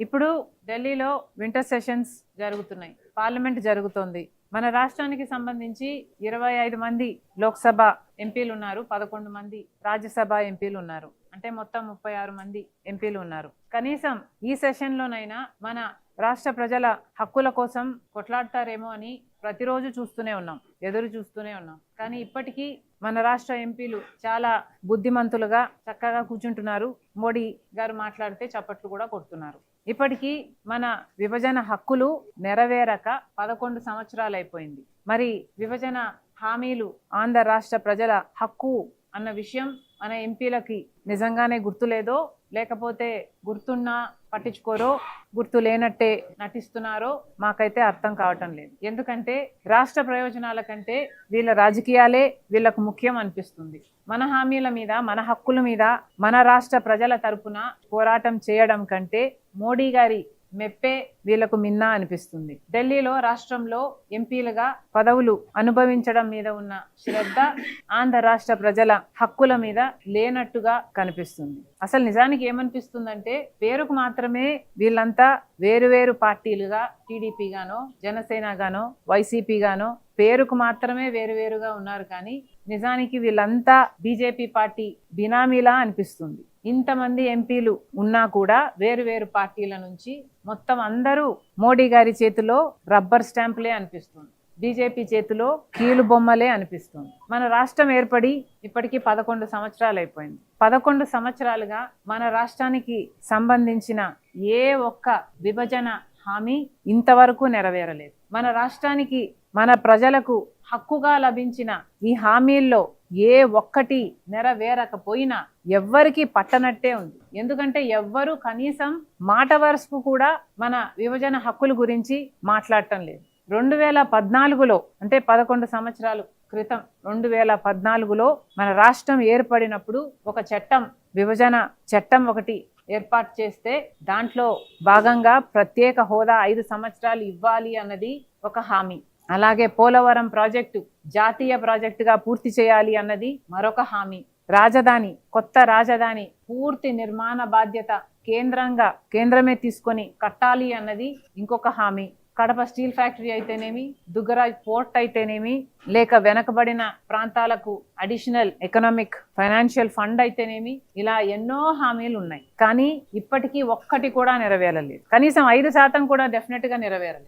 ఇప్పుడు ఢిల్లీలో winter sessions జరుగుతున్నాయి. పార్లమెంట్ జరుగుతోంది. మన రాష్ట్రానికి సంబంధించి ఇరవై ఐదు మంది లోక్సభ ఎంపీలు ఉన్నారు పదకొండు మంది రాజ్యసభ ఎంపీలు ఉన్నారు. అంటే మొత్తం ముప్పై ఆరు మంది ఎంపీలు ఉన్నారు. కనీసం ఈ సెషన్లోనైనా మన రాష్ట్ర ప్రజల హక్కుల కోసం కొట్లాడతారేమో అని ప్రతిరోజు చూస్తూనే ఉన్నాం ఎదురు చూస్తూనే ఉన్నాం. కానీ ఇప్పటికీ మన రాష్ట్ర ఎంపీలు చాలా బుద్ధిమంతులుగా చక్కగా కూర్చుంటున్నారు. మోడీ గారు మాట్లాడితే చప్పట్లు కూడా కొడుతున్నారు. ఇప్పటికీ మన విభజన హక్కులు నెరవేరక పదకొండు సంవత్సరాలు అయిపోయింది మరి విభజన హామీలు ఆంధ్ర రాష్ట్ర ప్రజల హక్కు అన్న విషయం మన ఎంపీలకి నిజంగానే గుర్తులేదో లేకపోతే గుర్తున్నా పట్టించుకోరో గుర్తు లేనట్టే నటిస్తున్నారో మాకైతే అర్థం కావటం లేదు. ఎందుకంటే రాష్ట్ర ప్రయోజనాల కంటే వీళ్ళ రాజకీయాలే వీళ్ళకు ముఖ్యం అనిపిస్తుంది. మన హామీల మీద మన హక్కుల మీద మన రాష్ట్ర ప్రజల తరపున పోరాటం చేయడం కంటే మోడీ గారి మెప్పే వీళ్ళకు మిన్నా అనిపిస్తుంది. ఢిల్లీలో రాష్ట్రంలో ఎంపీలుగా పదవులు అనుభవించడం మీద ఉన్న శ్రద్ధ ఆంధ్ర రాష్ట్ర ప్రజల హక్కుల మీద లేనట్టుగా కనిపిస్తుంది. అసలు నిజానికి ఏమనిపిస్తుందంటే పేరుకు మాత్రమే వీళ్ళంతా వేరువేరు పార్టీలుగా టీడీపీగానో జనసేనగానో జనసేన గానో పేరుకు మాత్రమే వేరువేరుగా ఉన్నారు కానీ నిజానికి వీళ్ళంతా బీజేపీ పార్టీ బినామీలా అనిపిస్తుంది. ఇంతమంది ఎంపీలు ఉన్నా కూడా వేరు వేరు పార్టీల నుంచి మొత్తం అందరూ మోడీ గారి చేతిలో రబ్బర్ స్టాంపులే అనిపిస్తుంది. బీజేపీ చేతిలో కీలు బొమ్మలే అనిపిస్తుంది. మన రాష్ట్రం ఏర్పడి ఇప్పటికీ పదకొండు సంవత్సరాలు అయిపోయింది. పదకొండు సంవత్సరాలుగా మన రాష్ట్రానికి సంబంధించిన ఏ ఒక్క విభజన హామీ ఇంతవరకు నెరవేరలేదు. మన రాష్ట్రానికి మన ప్రజలకు హక్కుగా లభించిన ఈ హామీల్లో ఏ ఒక్కటి నెరవేరకపోయినా ఎవ్వరికి పట్టనట్టే ఉంది. ఎందుకంటే ఎవ్వరు కనీసం మాట వరసకు కూడా మన విభజన హక్కుల గురించి మాట్లాడటం లేదు. రెండు వేల పద్నాలుగులో అంటే పదకొండు సంవత్సరాలు క్రితం రెండు వేల పద్నాలుగులో మన రాష్ట్రం ఏర్పడినప్పుడు ఒక చట్టం విభజన చట్టం ఒకటి ఏర్పాటు చేస్తే దాంట్లో భాగంగా ప్రత్యేక హోదా ఐదు సంవత్సరాలు ఇవ్వాలి అన్నది ఒక హామీ. అలాగే పోలవరం ప్రాజెక్టు జాతీయ ప్రాజెక్టుగా పూర్తి చేయాలి అన్నది మరొక హామీ. రాజధాని కొత్త రాజధాని పూర్తి నిర్మాణ బాధ్యత కేంద్రంగా కేంద్రమే తీసుకొని కట్టాలి అన్నది ఇంకొక హామీ. కడప స్టీల్ ఫ్యాక్టరీ అయితేనేమి దుగ్గరాజ్ పోర్ట్ అయితేనేమి లేక వెనకబడిన ప్రాంతాలకు అడిషనల్ ఎకనామిక్ ఫైనాన్షియల్ ఫండ్ అయితేనేమి ఇలా ఎన్నో హామీలు ఉన్నాయి. కానీ ఇప్పటికీ ఒక్కటి కూడా నెరవేరలేదు. కనీసం ఐదు శాతం కూడా డెఫినెట్గా నెరవేరలేదు.